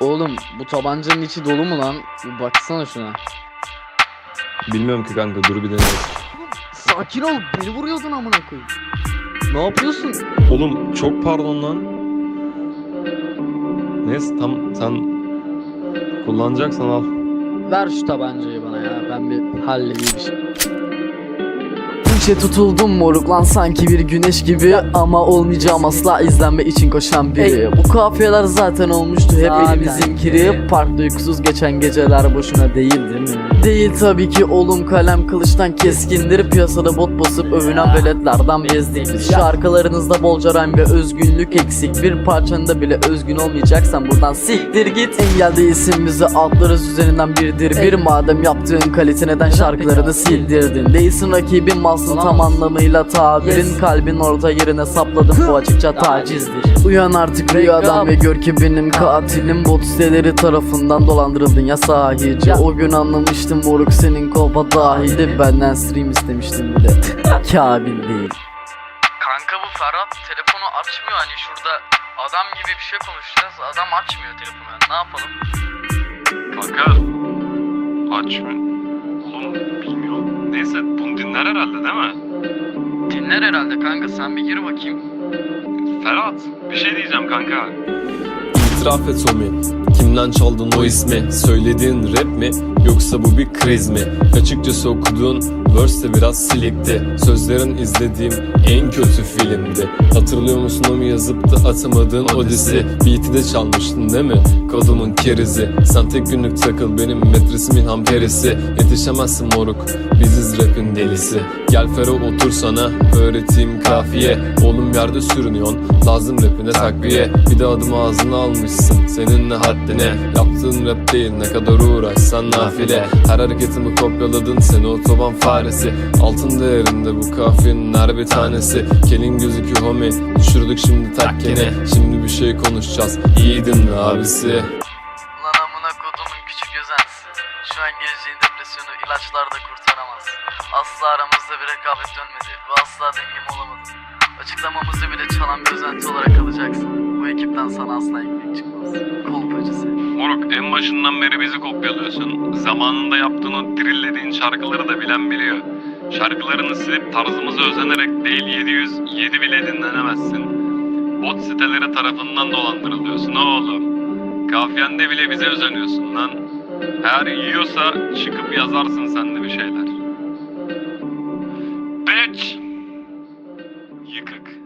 Oğlum bu tabancanın içi dolu mu lan? Bir baksana şuna. Bilmiyorum ki kanka dur bir deneyelim. Sakin ol. Beni vuruyordun amına koyayım. Ne yapıyorsun? Oğlum çok pardon lan. Neyse tam sen kullanacaksan al. Ver şu tabancayı bana ya. Ben bir halledeyim şey. İçe tutuldum moruk lan sanki bir güneş gibi. Ama olmayacağım asla izlenme için koşan biri. Bu kafiyeler zaten olmuştu hep Zaten. elimizin kiri Parkta uykusuz geçen geceler boşuna değil değil mi? Değil tabii ki oğlum kalem kılıçtan keskindir. Piyasada bot basıp övünen veletlerden bezdik biz Şarkılarınızda bolca rhyme ve özgünlük eksik. Bir parçanda bile özgün olmayacaksan buradan siktir git. Engel değilsin bizi altlarız üzerinden birdir. Bir Madem yaptığın kalite neden şarkılarını sildirdin? Değilsin rakibin malsın tam anlamıyla tabirin Kalbin orta yerine sapladım bu açıkça tacizdir. Uyan artık rüyadan ve gör ki benim katilim Bot siteleri tarafından dolandırıldın ya sahici. O gün anlamıştım moruk senin kolpa dahildi Benden stream istemiştin bir de. Kabil değil. Kanka bu Ferhat telefonu açmıyor hani şurada adam gibi bir şey konuşacağız. Adam açmıyor telefonu. Ne yapalım? Kanka aç dinler herhalde değil mi? Dinler herhalde kanka sen bir gir bakayım Ferhat bir şey diyeceğim kanka. İtiraf et Omi Kimden çaldın o ismi? Söylediğin rap mi? Yoksa bu bir kriz mi? Açıkçası okuduğun verse de biraz silikti. Sözlerin izlediğim en kötü filmdi. Hatırlıyor musun Omi yazıp da atamadığın Odisi Beat'i de çalmıştın değil mi? Kodumun kerizi. Sen tek günlük takıl benim metresimin hamperisi. Yetişemezsin moruk Biziz rapin delisi. Gel Fero otur sana öğreteyim kafiye. Oğlum yerde sürünüyorsun Lazım rapine takviye. Bir de adımı ağzına almışsın Seninle haddine. Yaptığın rap değil ne kadar uğraşsan nafile. Her hareketimi kopyaladın seni otoban faresi. Altın değerinde bu kafiyenin her bir tanesi. Kelin gözükü homie Düşürdük şimdi takkeni. Şimdi bir şey konuşacağız İyi dinle abisi. Lan amına kodumun küçük özensi Şu an geleceğin depresyonu ilaçlar da kurtaramaz. Asla aramızda bir rekabet dönmedi. Ve asla dengem olamadın Açıklamamızı bile çalan bir özenti olarak kalacaksın Bu ekipten sana asla ekmek çıkmaz. Kolpacısı Moruk en başından beri bizi kopyalıyorsun. Zamanında yaptığın o drillediğin şarkıları da bilen biliyor. Şarkılarını silip tarzımıza özenerek değil 700, 7 bile dinlenemezsin. Bot siteleri tarafından dolandırılıyorsun oğlum. Kafiyende bile bize özeniyorsun lan. Eğer yiyorsa çıkıp yazarsın sen de bir şeyler. Bitch! Yıkık.